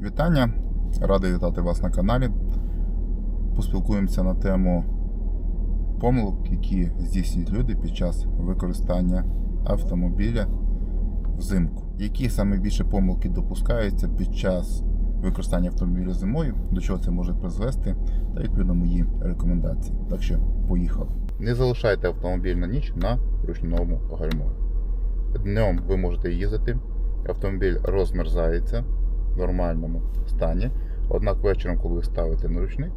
Вітання! Радий вітати вас на каналі. Поспілкуємося на тему помилок, які здійснюють люди під час використання автомобіля взимку. Які саме більше помилки допускаються під час використання автомобіля зимою, до чого це може призвести, та відповідно мої рекомендації. Так що поїхали. Не залишайте автомобіль на ніч на ручному гальмові. Днем ви можете їздити, автомобіль розмерзається нормальному стані. Однак вечором, коли ви ставите на ручник,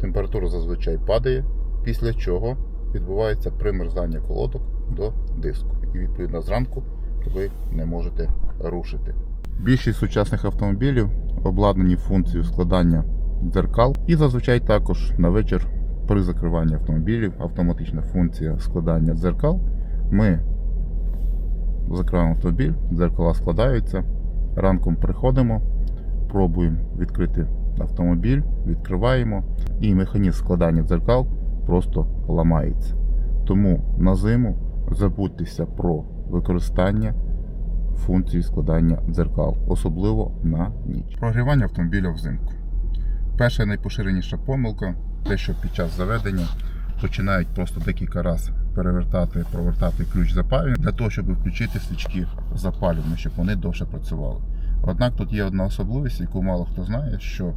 температура зазвичай падає, після чого відбувається примерзання колодок до диску. І відповідно зранку ви не можете рушити. Більшість сучасних автомобілів обладнані функцією складання дзеркал, і зазвичай також на вечір при закриванні автомобілів автоматична функція складання дзеркал. Ми закриваємо автомобіль, дзеркала складаються. Ранком приходимо, пробуємо відкрити автомобіль, відкриваємо, і механізм складання дзеркал просто ламається. Тому на зиму забудьтеся про використання функції складання дзеркал, особливо на ніч. Прогрівання автомобіля взимку. Перша найпоширеніша помилка те, що під час заведення починають просто декілька разів перевертати, провертати ключ запалювання для того, щоб включити свічки запалювання, щоб вони довше працювали. Однак тут є одна особливість, яку мало хто знає, що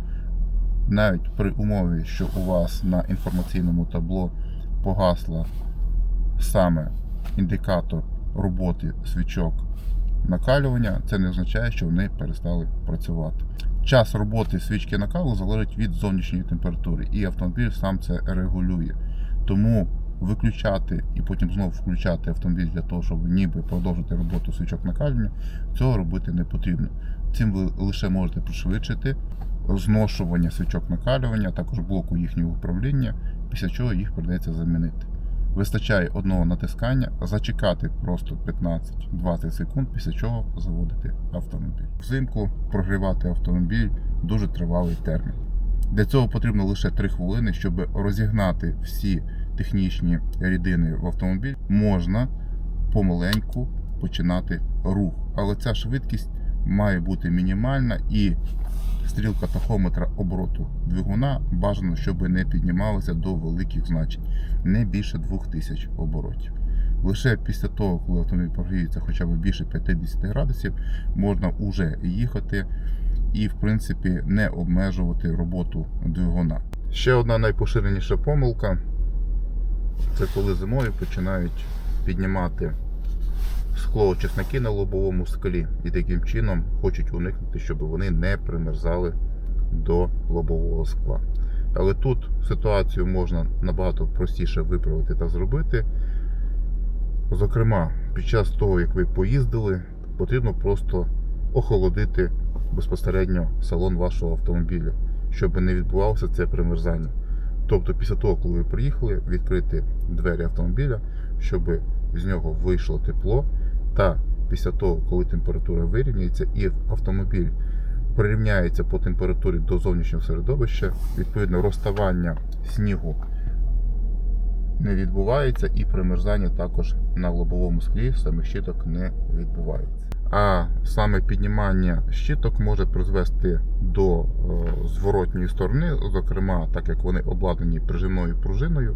навіть при умові, що у вас на інформаційному табло погасла саме індикатор роботи свічок накалювання, це не означає, що вони перестали працювати. Час роботи свічки накалу залежить від зовнішньої температури, і автомобіль сам це регулює. Тому виключати і потім знову включати автомобіль для того, щоб ніби продовжити роботу свічок накалювання, цього робити не потрібно. Цим ви лише можете пришвидшити зношування свічок накалювання, а також блоку їхнього управління, після чого їх придеться замінити. Вистачає одного натискання, зачекати просто 15-20 секунд, після чого заводити автомобіль. Взимку прогрівати автомобіль дуже тривалий термін. Для цього потрібно лише 3 хвилини, щоб розігнати всі технічні рідини в автомобіль. Можна помаленьку починати рух, але ця швидкість має бути мінімальна і стрілка тахометра обороту двигуна бажано, щоб не піднімалася до великих значень, не більше 2000 оборотів. Лише після того, коли автомобіль прогріється хоча б більше 50 градусів, можна вже їхати і, в принципі, не обмежувати роботу двигуна. Ще одна найпоширеніша помилка це коли зимою починають піднімати склоочисники на лобовому склі і таким чином хочуть уникнути, щоб вони не примерзали до лобового скла. Але тут ситуацію можна набагато простіше виправити та зробити. Зокрема, під час того, як ви поїздили, потрібно просто охолодити безпосередньо салон вашого автомобіля, щоб не відбувалося це примерзання. Тобто, після того, коли ви приїхали, відкрити двері автомобіля, щоб з нього вийшло тепло, та після того, коли температура вирівняється і автомобіль прирівняється по температурі до зовнішнього середовища, відповідно розставання снігу не відбувається і примерзання також на лобовому склі самих щиток не відбувається. А саме піднімання щиток може призвести до е, зворотньої сторони, зокрема, так як вони обладнані прижимною пружиною,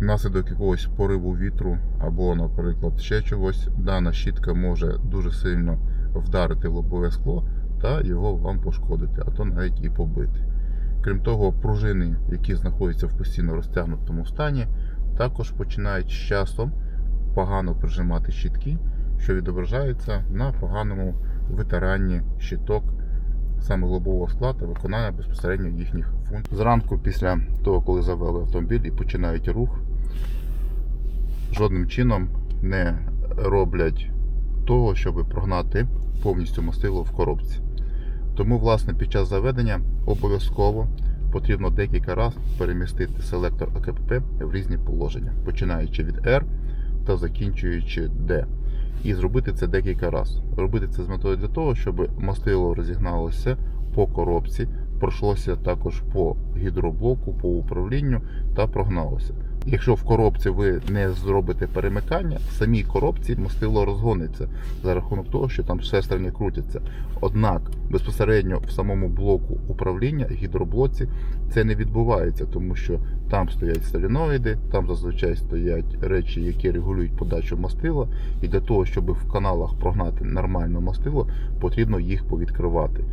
внаслідок якогось пориву вітру або, наприклад, ще чогось, дана щітка може дуже сильно вдарити лобове скло та його вам пошкодити, а то навіть і побити. Крім того, пружини, які знаходяться в постійно розтягнутому стані, також починають з часом погано прижимати щітки, що відображається на поганому витиранні щиток саме лобового скла та виконання безпосередньо їхніх функцій. Зранку, після того, коли завели автомобіль і починають рух, жодним чином не роблять того, щоб прогнати повністю мастило в коробці. Тому, власне, під час заведення обов'язково потрібно декілька разів перемістити селектор АКПП в різні положення, починаючи від R та закінчуючи D. І зробити це декілька разів. Робити це з метою для того, щоб мастило розігналося по коробці пройшлося також по гідроблоку, по управлінню та прогналося. Якщо в коробці ви не зробите перемикання, в самій коробці мастило розгониться за рахунок того, що там шестерні крутяться. Однак безпосередньо в самому блоку управління гідроблоці це не відбувається, тому що там стоять соліноїди, там зазвичай стоять речі, які регулюють подачу мастила, і для того, щоб в каналах прогнати нормально мастило, потрібно їх повідкривати.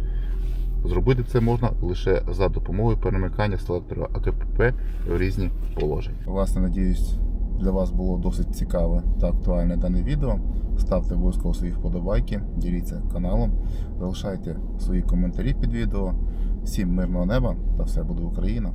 Зробити це можна лише за допомогою перемикання селектора АКПП в різні положення. Власне, надіюсь, для вас було досить цікаве та актуальне дане відео. Ставте обов'язково свої вподобайки, діліться каналом, залишайте свої коментарі під відео. Всім мирного неба та все буде Україна!